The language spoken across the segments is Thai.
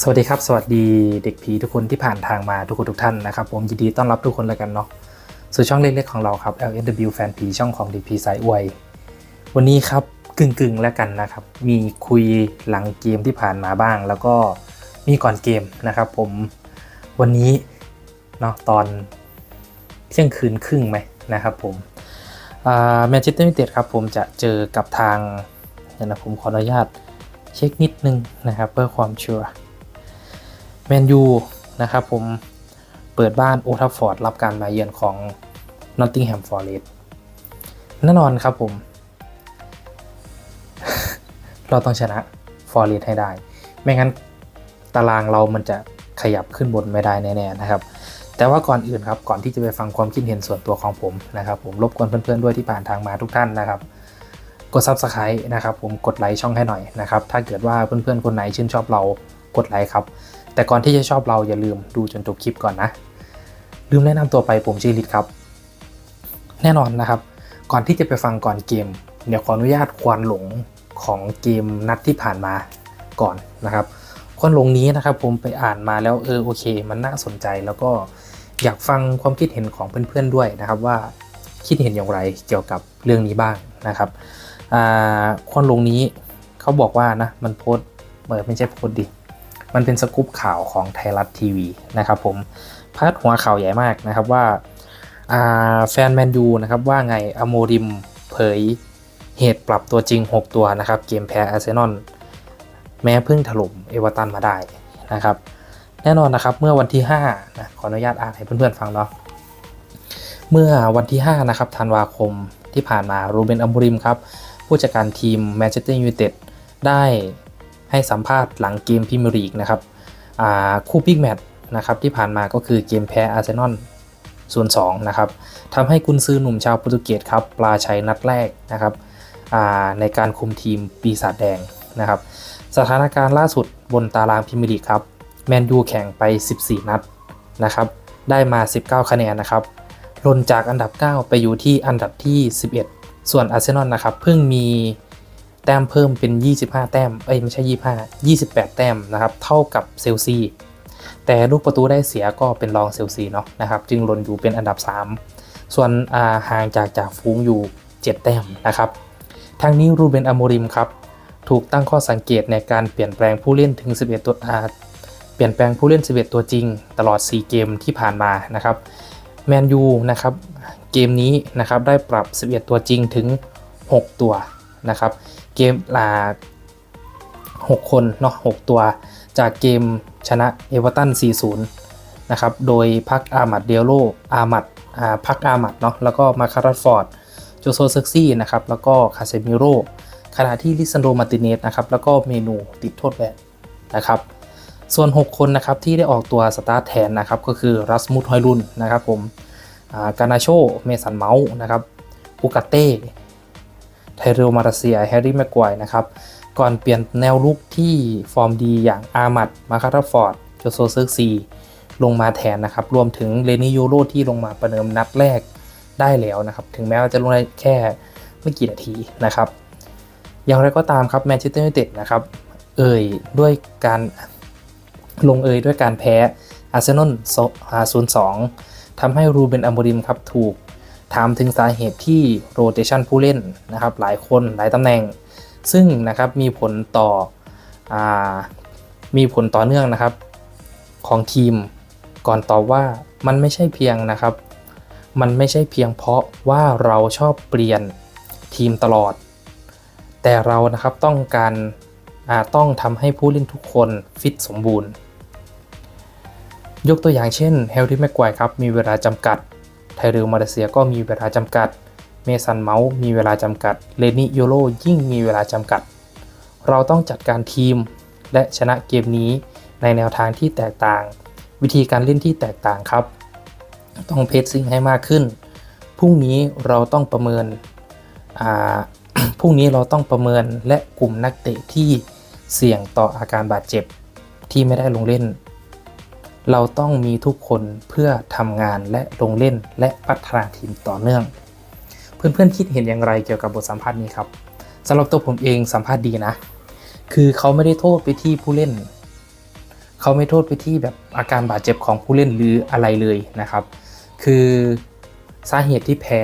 สวัสดีครับ สวัสดีเด็กผีทุกคนที่ผ่านทางมาทุกคนทุกท่านนะครับ ผมยินดีต้อนรับทุกคนแล้วกันเนาะสู่ช่องเล็กๆของเราครับ LSW แฟนผีช่องของเด็กผีสายอวย วันนี้ครับกึ่งๆแล้วกันนะครับ มีคุยหลังเกมที่ผ่านมาบ้าง แล้วก็มีก่อนเกมนะครับ ผมวันนี้เนาะตอนเที่ยงคืนครึ่งไหมนะครับผมแมนเชสเตอร์ยูไนเต็ดครับผมจะเจอกับทางเดี๋ยวนะผมขออนุญาตเช็คนิดนึงนะครับเพื่อความชัวร์ มนยูนะครับผมเปิดบ้านโอทัฟฟอร์ดรับการมาเยือนของนอตติงแฮมฟอร์เรสต์แน่นอนครับผม เราต้องชนะฟอร์เรสต์ให้ได้ ไม่งั้นตารางเรามันจะขยับขึ้นบนไม่ได้แน่ๆนะครับ แต่ว่าก่อนอื่นครับ ก่อนที่จะไปฟังความคิดเห็นส่วนตัวของผมนะครับ ผมรบกวนเพื่อนๆด้วยที่ผ่านทางมาทุกท่านนะครับ กด Subscribe นะครับ ผมกดไลค์ช่องให้หน่อยนะครับ ถ้าเกิดว่าเพื่อนๆคนไหนชื่นชอบเรากดไลค์ครับ แต่ก่อนที่จะชอบเราอย่าลืมดูจนจบคลิปก่อนนะ ลืมแนะนำตัวไปผมชื่อลิศครับ แน่นอนนะครับ ก่อนที่จะไปฟังก่อนเกม เดี๋ยวขออนุญาตควานหลงของเกมนัดที่ผ่านมาก่อนนะครับควนหลงนี้นะครับผมไปอ่านมาแล้วเออโอเค มันน่าสนใจแล้วก็อยากฟังความคิดเห็นของเพื่อนๆด้วยนะครับว่าคิดเห็นอย่างไรเกี่ยวกับเรื่องนี้บ้างนะครับควนหลงนี้เขาบอกว่านะมันโพสเออไม่ใช่โพสดิ มันเป็นสกู๊ปข่าวของไทยรัฐทีวีนะครับผมพาดหัวข่าวใหญ่มากนะครับว่าแฟนแมนยูนะครับว่าไงอโมริมเผยเหตุปรับตัวจริง 6 ตัวนะครับ เกมแพ้อาร์เซนอลแม้เพิ่งถล่มเอเวอร์ตันมาได้นะครับ แน่นอนนะครับเมื่อวันที่5นะขออนุญาตอ่านให้เพื่อนๆฟังเนาะเมื่อวันที่5นะครับธันวาคมที่ผ่านมารูเบนอัมบูริมครับ ผู้จัดการทีมแมนเชสเตอร์ยูไนเต็ดได้ ให้สัมภาษณ์หลังเกมพิมรีกนะครับคู่พิกแมต์นะครับที่ผ่านมาก็คือเกมแพ้อาร์เซนอลส่วน2นะครับทำให้กุนซือหนุ่มชาวโปรตุเกสครับปลาชัยนัดแรกนะครับในการคุมทีมปีศาจแดงนะครับสถานการณ์ล่าสุดบนตารางพิมรีกครับแมนยูแข่งไป 14 นัดนะครับได้มา 19 คะแนนนะครับลนจากอันดับ 9 ไปอยู่ที่อันดับที่ 11 ส่วนอาร์เซนอลนะครับเพิ่งมี แต้มเพิ่มเป็น 25 แต้ม เอ้ยไม่ใช่ 25 28 แต้มนะครับ เท่ากับเซลซี แต่ลูกประตูได้เสียก็เป็นรองเซลซีเนาะนะครับ จึงหล่นอยู่เป็นอันดับ 3 ส่วนห่างจากจากฟูงอยู่ 7 แต้มนะครับ ทางนี้รูเบนอโมริมครับ ถูกตั้งข้อสังเกตในการเปลี่ยนแปลงผู้เล่นถึง 11 ตัวเปลี่ยนแปลงผู้เล่น 11 ตัวจริง ตลอด 4 เกมที่ผ่านมานะครับ แมนยูนะครับเกมนี้นะครับได้ปรับ 11 ตัวจริงถึง 6 ตัวนะครับ เกมลาหกคนเนาะหตัว จากเกมชนะเอเวอร์ตัน 4-0 นะครับ โดยพักอามัดเดโลอามัดพักอามัดเนาะแล้วก็มาคาร์ฟอร์ดโจโซเซกซี่นะครับแล้วก็คาเซมิโรขณะที่ลิซันโดมาติเนสนะครับแล้วก็เมนูติดโทษแบบนะครับส่วน 6 คนนะครับที่ได้ออกตัวสตาร์ทแทนนะครับก็คือรัสมุดฮอยลุนนะครับผมกานาโชเมสันเมาส์นะครับปูกาเต้ ไทเรลมาราเซียแฮร์รี่แม็กควนะครับก่อนเปลี่ยนแนวลุกที่ฟอร์มดีอย่างอามัดมาคาร์ฟอร์ดโจโซเซอร์ซีลงมาแทนนะครับ รวมถึงเลนิโยโรที่ลงมาประเดิมนัดแรกได้แล้วนะครับ ถึงแม้ว่าจะลงได้แค่ไม่กี่นาทีนะครับ อย่างไรก็ตามครับแมนเชสเตอร์ยูไนเต็ดนะครับ เอ่ยด้วยการลงเอ่ยด้วยการแพ้อาร์เซนอลศูนย์สองทำให้รูเบนอัมโบริมครับถูก ถามถึงสาเหตุที่โรเตชันผู้เล่นนะครับหลายคนหลายตำแหน่ง ซึ่งนะครับมีผลต่ออมีผลต่อเนื่องนะครับของทีม ก่อนตอบว่ามันไม่ใช่เพียงนะครับ มันไม่ใช่เพียงเพราะว่าเราชอบเปลี่ยนทีมตลอด แต่เรานะครับต้องการต้องทำให้ผู้เล่นทุกคนฟิตสมบูรณ์ ยกตัวอย่างเช่นเฮลที่แม็กวายครับมีเวลาจำกัด ไทเรลมาเลเซียก็มีเวลาจำกัด เมสันเมาส์มีเวลาจำกัด เลนิโยโรยิ่งมีเวลาจำกัด เราต้องจัดการทีม และชนะเกมนี้ในแนวทางที่แตกต่าง วิธีการเล่นที่แตกต่างครับ ต้องเพจซิ่งให้มากขึ้น พรุ่งนี้เราต้องประเมินพรุ่งนี้เราต้องประเมินและกลุ่มนักเตะที่เสี่ยงต่ออาการบาดเจ็บที่ไม่ได้ลงเล่น เราต้องมีทุกคนเพื่อทำงานและลงเล่นและพัฒนาทีมต่อเนื่อง เพื่อนๆคิดเห็นอย่างไรเกี่ยวกับบทสัมภาษณ์นี้ครับสำหรับตัวผมเองสัมภาษณ์ดีนะ คือเขาไม่ได้โทษไปที่ผู้เล่น เขาไม่โทษไปที่แบบอาการบาดเจ็บของผู้เล่นหรืออะไรเลยนะครับ คือสาเหตุที่แพ้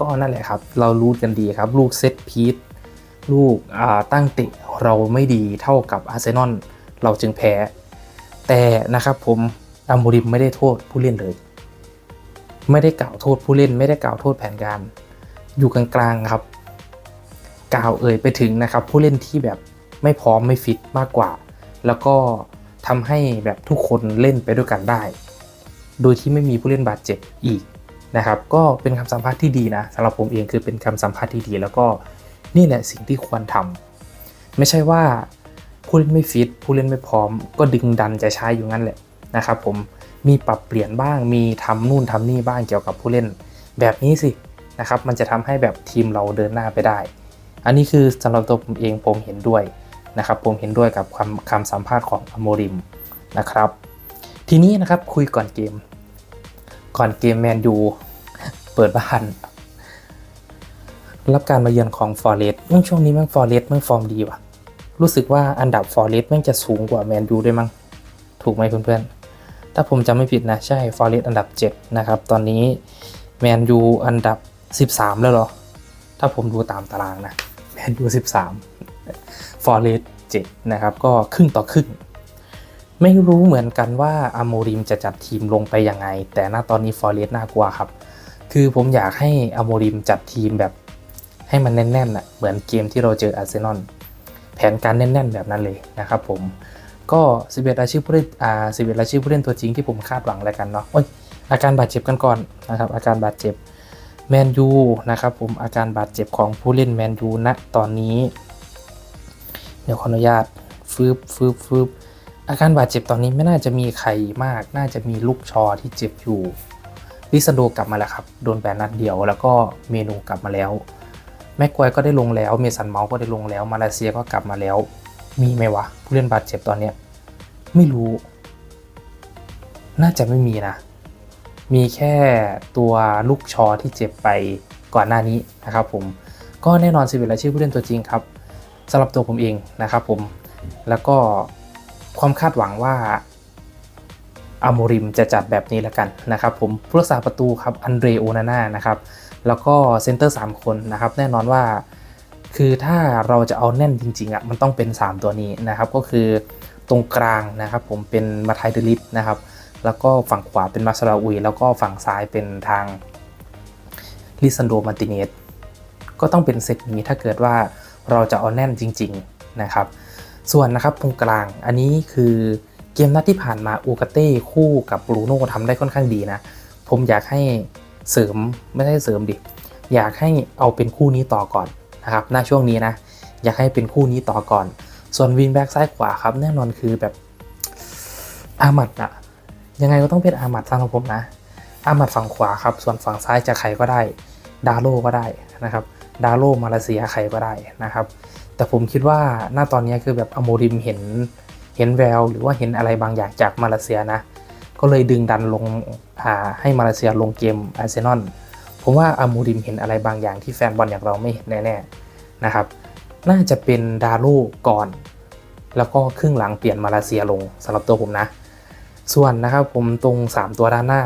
ก็นั่นแหละครับ เรารู้กันดีครับ ลูกเซตพีทลูกตั้งเตะเราไม่ดีเท่ากับอาร์เซนอลเราจึงแพ้ แต่นะครับผมอามูริมไม่ได้โทษผู้เล่นเลย ไม่ได้กล่าวโทษผู้เล่น ไม่ได้กล่าวโทษแผนการ อยู่กลางๆครับ กล่าวเอ่ยไปถึงนะครับ ผู้เล่นที่แบบไม่พร้อมไม่ฟิตมากกว่า แล้วก็ทำให้แบบทุกคนเล่นไปด้วยกันได้ โดยที่ไม่มีผู้เล่นบาดเจ็บอีกนะครับ ก็เป็นคำสัมภาษณ์ที่ดีนะสำหรับผมเองคือเป็นคำสัมภาษณ์ที่ดี แล้วก็นี่แหละสิ่งที่ควรทำไม่ใช่ว่า ผู้เล่นไม่ฟิตผู้เล่นไม่พร้อม ก็ดึงดันจะใช้อยู่งั้นแหละนะครับผมมีปรับเปลี่ยนบ้างมีทำนู่นทำนี่บ้างเกี่ยวกับผู้เล่น แบบนี้สินะครับมันจะทำให้แบบทีมเราเดินหน้าไปได้ อันนี้คือสำหรับตัวผมเองผมเห็นด้วยนะครับผมเห็นด้วยกับคำคำสัมภาษณ์ของอโมริมนะครับ ทีนี้นะครับคุยก่อนเกม ก่อนเกมแมนยูเปิดบ้านรับการมาเยือนของฟอร์เรสต์ช่วงนี้แม่งฟอร์เรสต์แม่งฟอร์มดีว่ะ รู้สึกว่าอันดับฟอร์เรสต์แม่งจะสูงกว่าแมนยูด้วยมั้ง ถูกไหมเพื่อนๆ ถ้าผมจำไม่ผิดนะ ใช่ฟอร์เรสต์อันดับ 7 นะครับ ตอนนี้แมนยูอันดับ 13 แล้วเหรอ ถ้าผมดูตามตารางนะ แมนยู 13 ฟอร์เรสต์7นะครับ ก็ครึ่งต่อครึ่ง ไม่รู้เหมือนกันว่าอาโมริมจะจัดทีมลงไปยังไง แต่ณตอนนี้ฟอร์เรสต์น่ากลัวครับ คือผมอยากให้อาโมริมจัดทีมแบบให้มันแน่นๆน่ะ เหมือนเกมที่เราเจออาร์เซนอล แผนการแน่น ๆ แบบนั้นเลยนะครับผมก็ 11 อาชีพผู้เล่นอ่า11 อาชีพผู้เล่นตัวจริงที่ผมคาดหวังแล้วกันเนาะโอ้ยอาการบาดเจ็บกันก่อนนะครับอาการบาดเจ็บแมนยูนะครับผมอาการบาดเจ็บของผู้เล่นแมนยูณตอนนี้ เดี๋ยวขออนุญาตฟืบฟืบฟืบอาการบาดเจ็บตอนนี้ไม่น่าจะมีใครมาก น่าจะมีลูกชอที่เจ็บอยู่ลิซโดกลับมาแล้วครับ โดนแบนนัดเดียวแล้วก็เมนูกลับมาแล้ว แม็กควายก็ได้ลงแล้ว เมสันเมาส์ก็ได้ลงแล้ว มาเลเซียก็กลับมาแล้ว มีไหมวะ ผู้เล่นบาดเจ็บตอนเนี้ยไม่รู้ น่าจะไม่มีนะ มีแค่ตัวลูกชอที่เจ็บไปก่อนหน้านี้นะครับผม ก็แน่นอนสิเวลาชื่อผู้เล่นตัวจริงครับสำหรับตัวผมเองนะครับผม แล้วก็ความคาดหวังว่า อาโมริมจะจัดแบบนี้แล้วกันนะครับผมผู้รักษาประตูครับอันเดรโอนาน่านะครับแล้วก็เซนเตอร์ 3 คนนะครับแน่นอนว่า คือถ้าเราจะเอาแน่นจริงๆอะมันต้องเป็น 3 ตัวนี้นะครับก็คือตรงกลางนะครับผมเป็นมาไทเดลิสนะครับแล้วก็ฝั่งขวาเป็นมาซาราอุย แล้วก็ฝั่งซ้ายเป็นทางลิซันโดมาติเนสก็ต้องเป็นเซตนี้ถ้าเกิดว่าเราจะเอาแน่นจริง ๆนะครับ ส่วนนะครับตรงกลางอันนี้คือ เกมนัดที่ผ่านมาอูกาเต้คู่กับบรูโน่ทำได้ค่อนข้างดีนะ ผมอยากให้เสริมไม่ใช่เสริมดิ อยากให้เอาเป็นคู่นี้ต่อก่อนนะครับหน้าช่วงนี้นะ อยากให้เป็นคู่นี้ต่อก่อน ส่วนวิงแบ็กซ้ายขวาครับแน่นอนคือแบบอามัดอะยังไงก็ต้องเป็นอามัดสำหรับผมนะ อามัดฝั่งขวาครับ ส่วนฝั่งซ้ายจะใครก็ได้ ดาโลก็ได้นะครับ ดาโลมาเลเซียใครก็ได้นะครับ แต่ผมคิดว่าหน้าตอนนี้คือแบบอโมริมเห็น เห็นแววหรือว่าเห็นอะไรบางอย่างจากมาเลเซียนะ ก็เลยดึงดันลงหาให้มาเลเซียลงเกมอาร์เซนอลผมว่าอามูริมเห็นอะไรบางอย่างที่แฟนบอลอย่างเราไม่เห็นแน่ๆนะครับ น่าจะเป็นดาโลก่อน แล้วก็ครึ่งหลังเปลี่ยนมาเลเซียลงสำหรับตัวผมนะ ส่วนนะครับผมตรง 3 ตัวด้านหน้า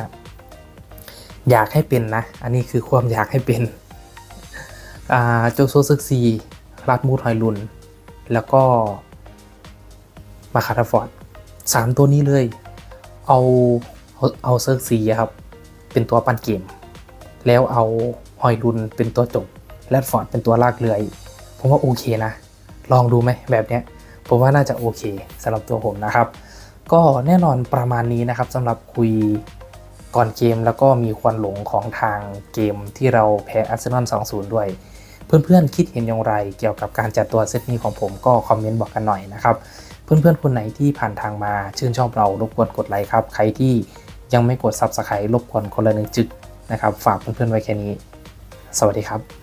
อยากให้เป็นนะ อันนี้คือความอยากให้เป็นโจโซซึกซีรัดมูดหอยลุน แล้วก็ มาคาร์ฟอร์ดสามตัวนี้เลย เอาเอาเอาเซิร์กซีครับ เป็นตัวปั้นเกม แล้วเอาหอยรุนเป็นตัวจบแรดฟอร์ดเป็นตัวลากเรือผมว่าโอเคนะ ลองดูไหมแบบเนี้ย ผมว่าน่าจะโอเคสำหรับตัวผมนะครับ ก็แน่นอนประมาณนี้นะครับสำหรับคุยก่อนเกมแล้วก็มีควันหลงของทางเกมที่เราแพ้อาร์เซนอล2-0 ด้วย เพื่อนๆคิดเห็นอย่างไรเกี่ยวกับการจัดตัวเซตนี้ของผมก็คอมเมนต์บอกกันหน่อยนะครับ เพื่อนๆ คนไหนที่ผ่านทางมาชื่นชอบเรารบกวนกดไลค์ครับ ใครที่ยังไม่กด Subscribe รบกวนคนละหนึ่งจึกนะครับ ฝากเพื่อนๆไว้แค่นี้ สวัสดีครับ